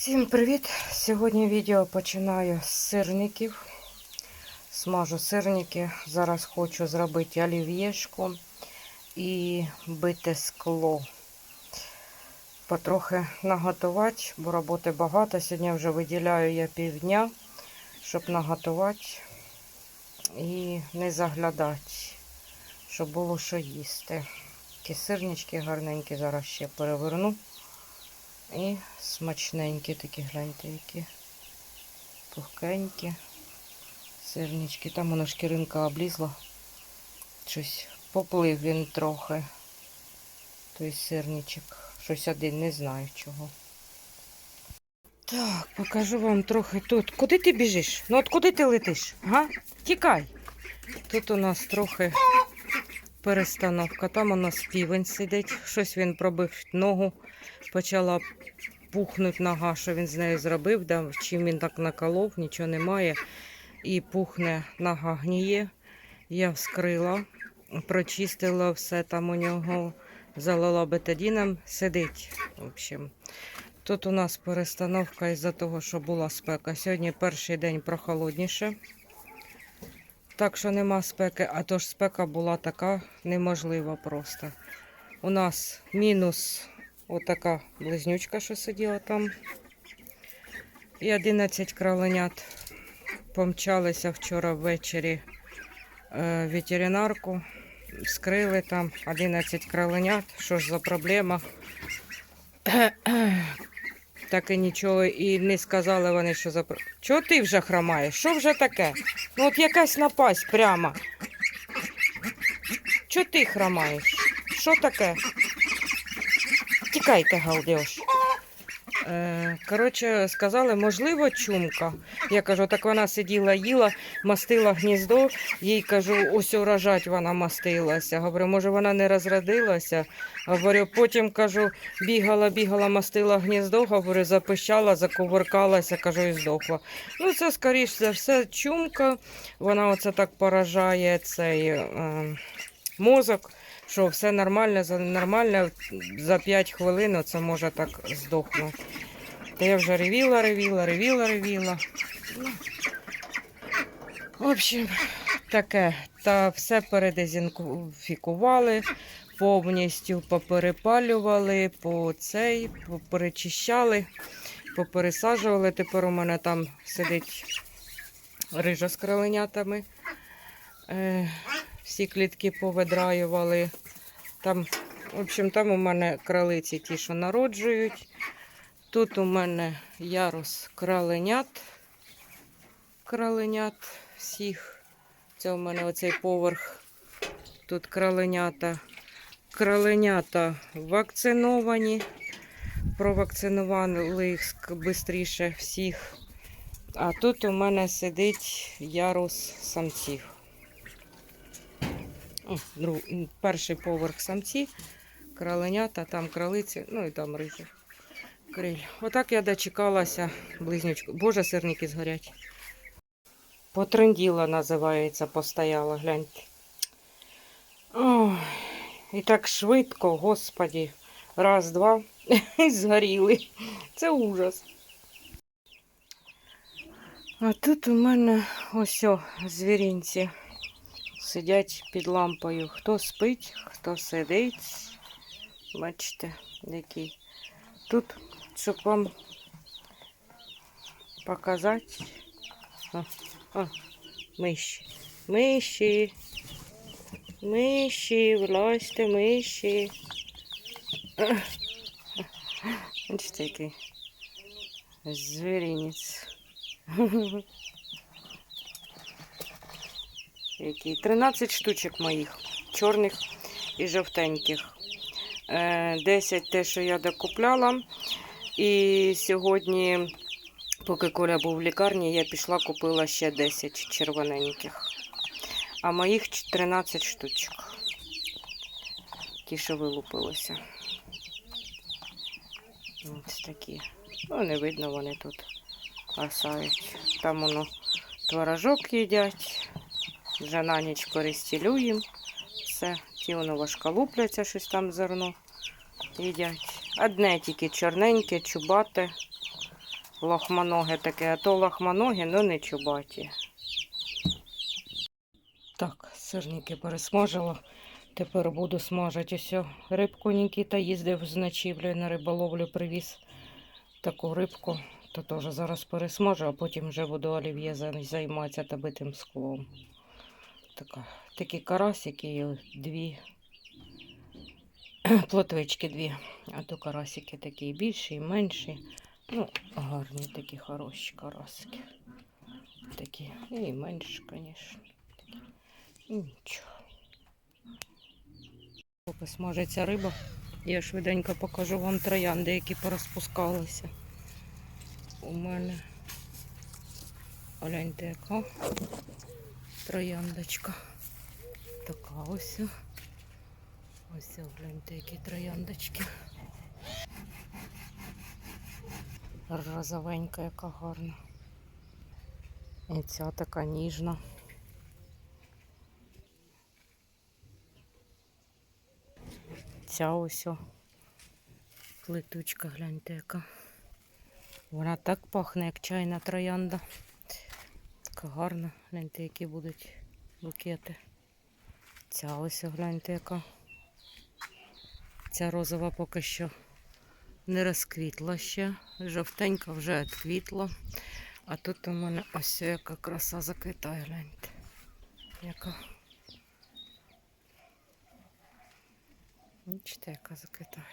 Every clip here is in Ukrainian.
Всім привіт! Сьогодні відео починаю з сирників. Смажу сирники. Зараз хочу зробити олів'єшку і бите скло. Потрохи наготувати, бо роботи багато. Сьогодні вже виділяю я півдня, щоб наготувати і не заглядати, щоб було що їсти. Такі сирнички гарненькі, зараз ще переверну. І смачненькі такі, гляньте, які пухкенькі сирнички. Там воно шкіринка облізла. Щось поплив він трохи. Той сирничок. Щось один, не знаю чого. Так, покажу вам трохи тут. Куди ти біжиш? Ну от куди ти летиш? Га? Тікай. Тут у нас трохи перестановка. Там у нас півень сидить. Щось він пробив ногу. Почала пухнути нога, що він з нею зробив, да, чим він так наколов, нічого немає. І пухне нога гніє. Я вскрила, прочистила все там у нього, залила бетадіном, сидить. В общем. Тут у нас перестановка із-за того, що була спека. Сьогодні перший день прохолодніше. Так що нема спеки, а то ж спека була така неможлива просто. У нас мінус отака близнючка, що сиділа там. І 11 кроленят помчалися вчора ввечері е, ветеринарку. Вскрили там 11 кроленят. Що ж за проблема? Так і нічого і не сказали вони, що за Чого ти вже хромаєш? Що вже таке? Ну от якась напасть прямо. Чого ти хромаєш? Що таке? Тікайте, галдеж. Е, коротше, сказали, можливо, чумка. Я кажу, так вона сиділа, їла, мастила гніздо. Їй кажу, ось урожать вона мастилася. Говорю, може вона не розродилася. Говорю, потім кажу, бігала, бігала, мастила гніздо, говорю, запищала, закувыркалася, кажу, і здохла. Ну, це, скоріш за все, чумка. Вона оце так поражає цей е, мозок що все нормально, за нормально, за 5 хвилин це може так здохнути. Та я вже ревіла, ревіла, ревіла, ревіла. В общем, таке. Та все передезінфікували, повністю поперепалювали, по цей, поперечищали, попересаджували. Тепер у мене там сидить рижа з кроленятами. Е, всі клітки повидраювали. Там, в общем, там у мене кралиці ті, що народжують. Тут у мене ярус краленят. Краленят всіх. Це у мене оцей поверх. Тут краленята. Краленята вакциновані. Провакцинували їх швидше всіх. А тут у мене сидить ярус самців. Друг, перший поверх самці, краленята, там кралиці, ну і там рижі. Криль. Отак я дочекалася близнючку. Боже, сирники згорять. Потренділа називається, постояла, гляньте. І так швидко, господі. Раз, два, і згоріли. Це ужас. А тут у мене ось о, звірінці сидять під лампою. Хто спить, хто сидить. Бачите, який. Тут, щоб вам показати. О, о, миші. Миші. Миші, влазьте, миші. Бачите, який звірінець. Які 13 штучок моїх, чорних і жовтеньких. Е, 10 те, що я докупляла. І сьогодні, поки Коля був в лікарні, я пішла, купила ще 10 червоненьких. А моїх 13 штучок. Ті, що вилупилися. Ось такі. Ну, не видно, вони тут асають. Там воно творожок їдять. Вже на ніч перестілюємо. Все, ті воно важколупляться, щось там зерно їдять. Одне тільки чорненьке, чубате. Лохманоге таке, а то лохманоге, ну не чубаті. Так, сирники пересмажила. Тепер буду смажити ось рибку. Нікіта їздив з ночівлею на риболовлю, привіз таку рибку. То теж зараз пересмажу, а потім вже буду олів'є за- займатися та битим склом. Така, такі карасики дві плотвички дві. А то карасики такі більші і менші. Ну, гарні такі хороші карасики. Такі. Ну І менші, звісно. Нічого. Поки смажиться риба, я швиденько покажу вам троянди, які порозпускалися. У мене гляньте, яка трояндочка. Така ось. Ось гляньте, які трояндочки. Розовенька, яка гарна. І ця така ніжна. Ця ось плитучка, гляньте, яка. Вона так пахне, як чайна троянда. Така гарна. Гляньте, які будуть букети. Ця ось гляньте, яка. Ця розова поки що не розквітла ще. Жовтенька вже відквітла. А тут у мене ось яка краса заквітає, гляньте. Яка. Бачите, яка заквітає.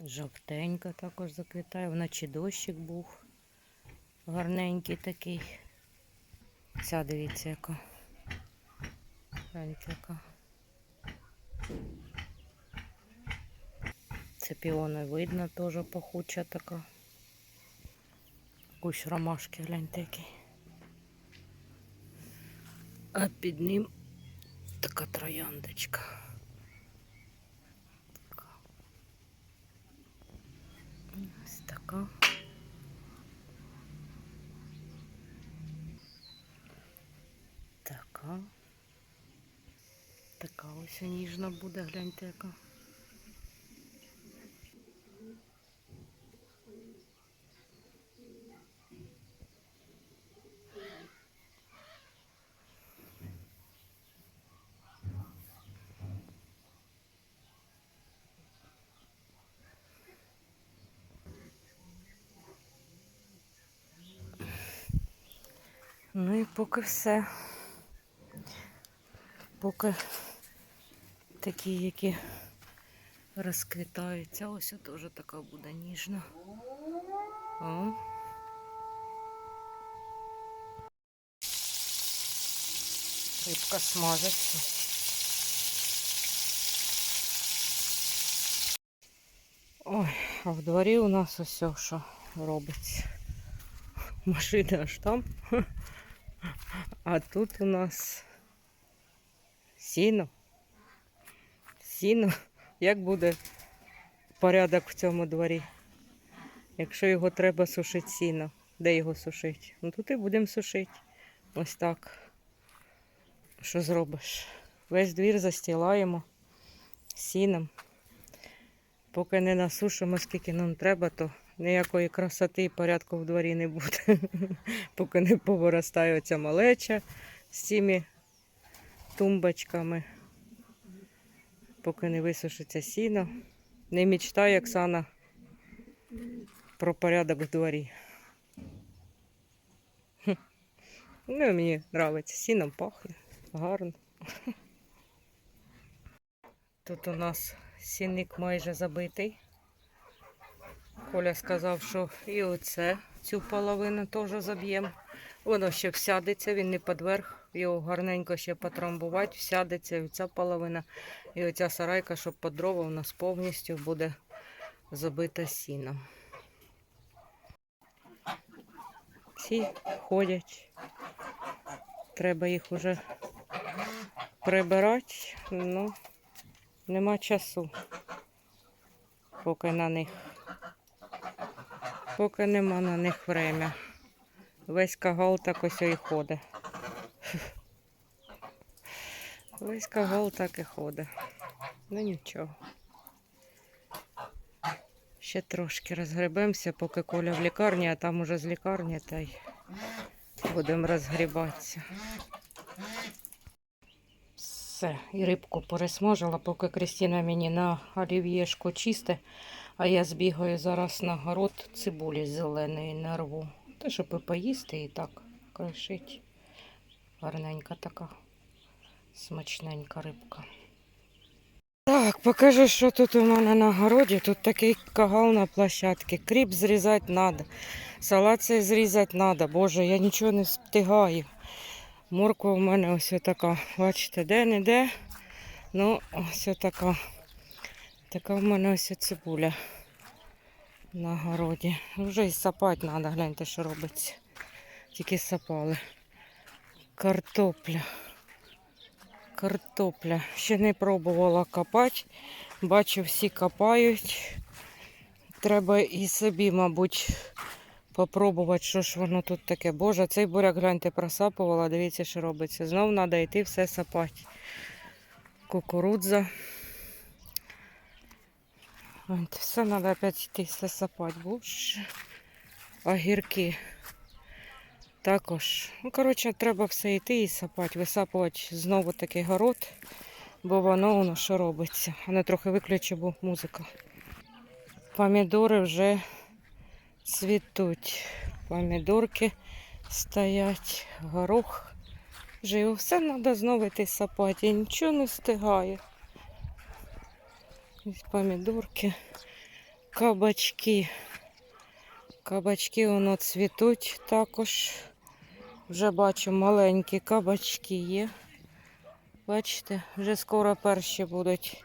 Жовтенька також заквітає. Вночі дощик був. Гарненький такий. Ця дивіться, яка. Гляньте, яка. Це піони видно, теж пахуча така. Кусь ромашки, гляньте який. А під ним така трояндочка. Така. Ось така. Така. Така ось ніжна буде, гляньте яка. Ну і поки все. Поки такі, які розквітаються. Ось теж така буде ніжна. О. Рибка смажиться. Ой, а в дворі у нас ось що робиться. Машина аж там. А тут у нас сіно. Сіно. Як буде порядок в цьому дворі? Якщо його треба сушити сіно, де його сушити? Ну тут і будемо сушити. Ось так. Що зробиш? Весь двір застілаємо сіном. Поки не насушимо, скільки нам треба, то ніякої красоти і порядку в дворі не буде. Поки не повиростає оця малеча з цими тумбочками. Поки не висушиться сіно. Не мечтай, Оксана, про порядок в дворі. Ну, мені подобається. Сіном пахне. Гарно. Тут у нас сінник майже забитий. Коля сказав, що і оце, цю половину теж заб'ємо. Воно ще всядеться, він не подверх. Його гарненько ще потрамбувати, всядеться і ця половина. І оця сарайка, щоб по дрова у нас повністю буде забита сіном. Всі ходять. Треба їх уже прибирати, ну нема часу. Поки на них. Поки нема на них время. Весь кагал так ось і ходить. Весь кагал так і ходить. Ну нічого. Ще трошки розгребемося, поки Коля в лікарні, а там уже з лікарні та й будемо розгрібатися. Все, і рибку пересмажила, поки Крістіна мені на олів'єшку чисте, а я збігаю зараз на город цибулі зеленої нарву. Та щоб і поїсти і так кришить. Гарненька така, смачненька рибка. Так, покажу, що тут у мене на городі. Тут такий кагал на площадці. Кріп зрізати треба. Салат цей зрізати треба. Боже, я нічого не встигаю. Морква у мене ось така. Бачите, де-не-де. Ну, ось така. Така в мене ось цибуля на городі. Вже і сапати треба, гляньте, що робиться. Тільки сапали. Картопля. Картопля. Ще не пробувала копати. Бачу, всі копають. Треба і собі, мабуть, попробувати, що ж воно тут таке. Боже, цей буряк, гляньте, просапувала. Дивіться, що робиться. Знов треба йти все сапати. Кукурудза. Все треба опять йти все сапати. Боже. Огірки. Також. Ну, коротше, треба все йти і сапати, висапувати знову такий город, бо воно воно що робиться. Не трохи виключу, бо музика. Помідори вже цвітуть. Помідорки стоять, горох. Його все треба знову йти сапати. Я нічого не встигаю. Помідорки, кабачки. Кабачки воно цвітуть також. Вже бачу, маленькі кабачки є. Бачите, вже скоро перші будуть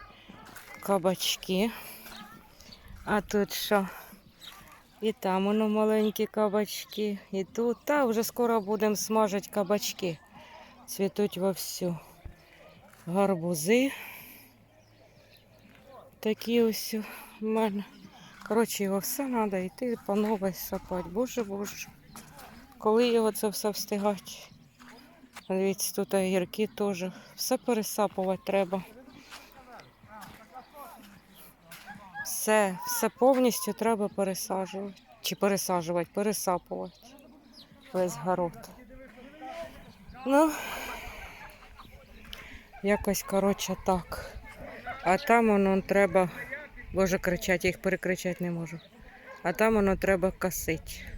кабачки. А тут що? І там воно маленькі кабачки. І тут. Та вже скоро будемо смажити кабачки. Цвітуть вовсю. Гарбузи. Такі ось у мене. Коротше, його все треба йти по новій сапати. Боже боже. Коли його це все встигати? Дивіться, тут огірки теж. Все пересапувати треба. Все, все повністю треба пересаджувати. Чи пересаджувати, пересапувати. Весь город. Ну, якось, коротше, так. А там воно треба. Боже, кричать, я їх перекричати не можу. А там воно треба косити.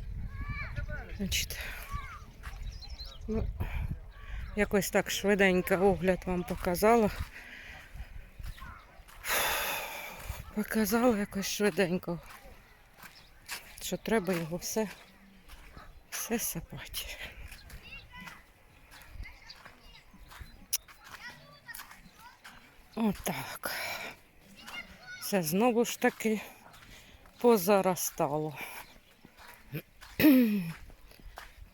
Значить, ну, якось так швиденько огляд вам показала. Показала якось швиденько, що треба його все, все сапати. Отак. Все знову ж таки позаростало.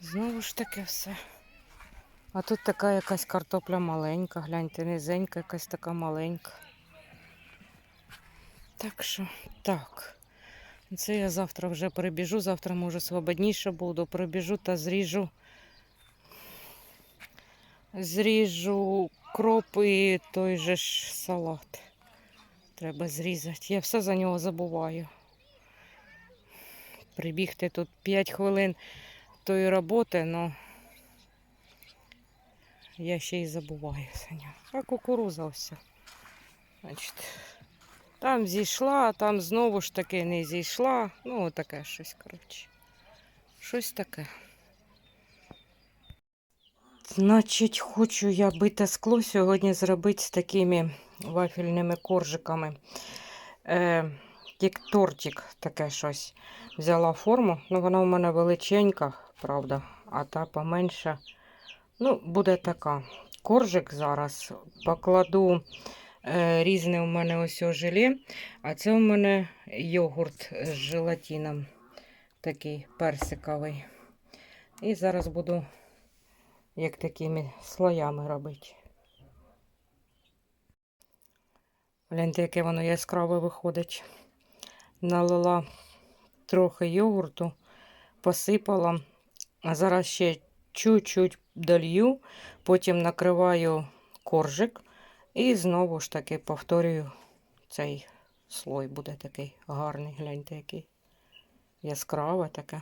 Знову ж таки все. А тут така якась картопля маленька, гляньте, низенька, якась така маленька. Так що, так. Це я завтра вже прибіжу, завтра, може, свободніше буду. Прибіжу та зріжу. Зріжу кроп і той же ж салат. Треба зрізати. Я все за нього забуваю. Прибігти тут 5 хвилин тої роботи, але я ще й забуваю за нього. А кукуруза ось. Там зійшла, там знову ж таки не зійшла. Ну, таке щось, коротше. Щось таке. Значить, хочу я бите скло сьогодні зробити з такими вафельними коржиками. Е, як тортик, таке щось. Взяла форму, ну вона у мене величенька, правда, а та поменша. Ну, буде така. Коржик зараз покладу е, різне у мене ось желе, а це у мене йогурт з желатином, такий персиковий. І зараз буду як такими слоями робити. Гляньте, яке воно яскраве виходить. Налила трохи йогурту, посипала, а зараз ще чуть-чуть долью, потім накриваю коржик і знову ж таки повторюю цей слой буде такий гарний, гляньте, який яскраве таке.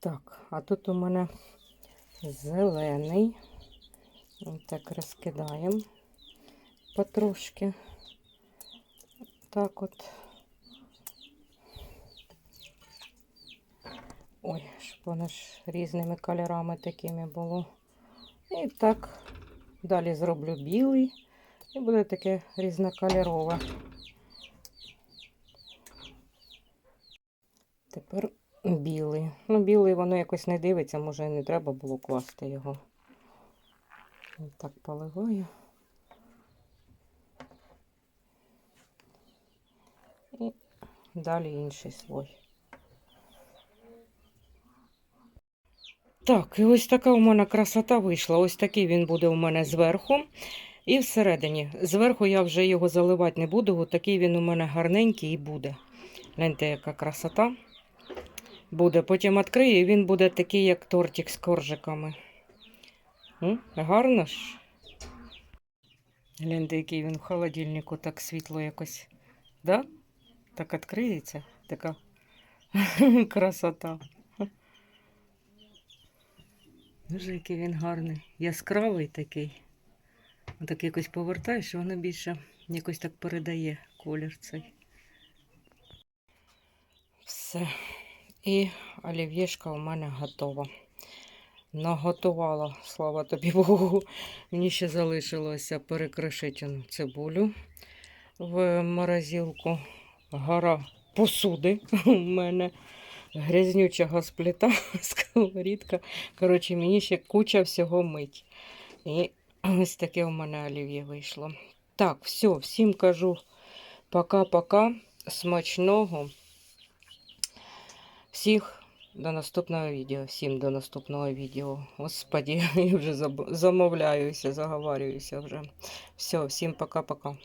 Так, а тут у мене зелений. Ось Так розкидаємо потрошки. Так от. Ой, щоб воно ж різними кольорами такими було. І так далі зроблю білий. І буде таке різнокольорове. Тепер білий. Ну, білий воно якось не дивиться, може не треба було класти його. Ось Так поливаю. І далі інший слой. Так, і ось така у мене красота вийшла. Ось такий він буде у мене зверху. І всередині. Зверху я вже його заливати не буду. Ось такий він у мене гарненький і буде. Гляньте, яка красота буде. Потім відкрию, і він буде такий, як тортик з коржиками. Гарно ж? Гляньте, який він в холодильнику, так світло якось. Да? Так відкриється. Така красота. Дуже який він гарний. Яскравий такий. Так якось повертаєш, і воно більше якось так передає колір цей. Все. І олів'єшка у мене готова. Наготувала, слава тобі Богу. Мені ще залишилося перекришити цибулю в морозилку. Гора посуди у мене. Грязнючого спліта, сковорідка. Коротше, мені ще куча всього мить. І ось таке у мене олів'є вийшло. Так, все, всім кажу пока-пока. Смачного. Всіх до наступного відео. Всім до наступного відео. Господі, я вже замовляюся, заговарююся вже. Все, всім пока-пока.